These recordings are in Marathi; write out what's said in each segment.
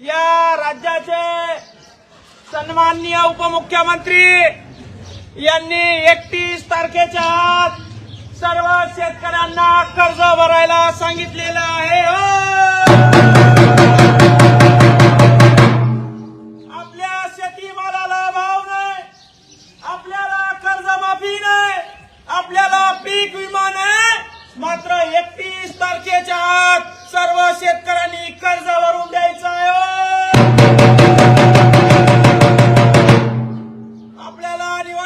या राज्याचे सन्माननीय उपमुख्यमंत्री यांनी एकतीस तारखेच्या आत सर्व शेतकऱ्यांना कर्ज भरायला सांगितलेलं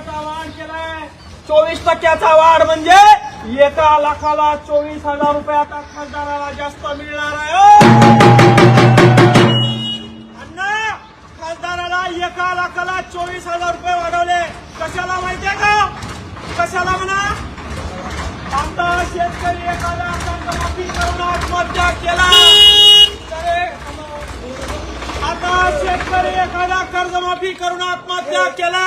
टक्क्याचा वाढ केलाय. चोवीस टक्क्याचा वाढ म्हणजे एका लाखाला चोवीस हजार रुपये आता खासदाराला जास्त मिळणार आहे हो. अण्णा खासदाराला एका लाखाला चोवीस हजार रुपये वाढवले. कशाला माहितीये का? कशाला म्हणा? आता शेतकरी एखादा कर्जमाफी करून आत्महत्या केला. आता शेतकरी एखादा कर्जमाफी करून आत्महत्या केला.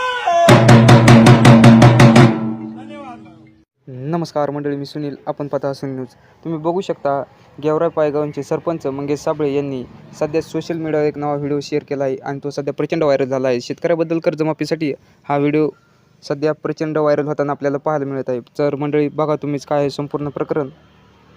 नमस्कार मंडळी मी सुनील. आपण पता असून न्यूज. तुम्ही बघू शकता गेवराय पायगावांचे सरपंच मंगेश साबळे यांनी सध्या सोशल मीडियावर एक नवा व्हिडिओ शेअर केला आहे आणि तो सध्या प्रचंड व्हायरल झाला आहे. शेतकऱ्याबद्दल कर्जमाफीसाठी हा व्हिडिओ सध्या प्रचंड व्हायरल होताना आपल्याला पाहायला मिळत आहे. तर मंडळी बघा तुम्हीच काय आहे संपूर्ण प्रकरण.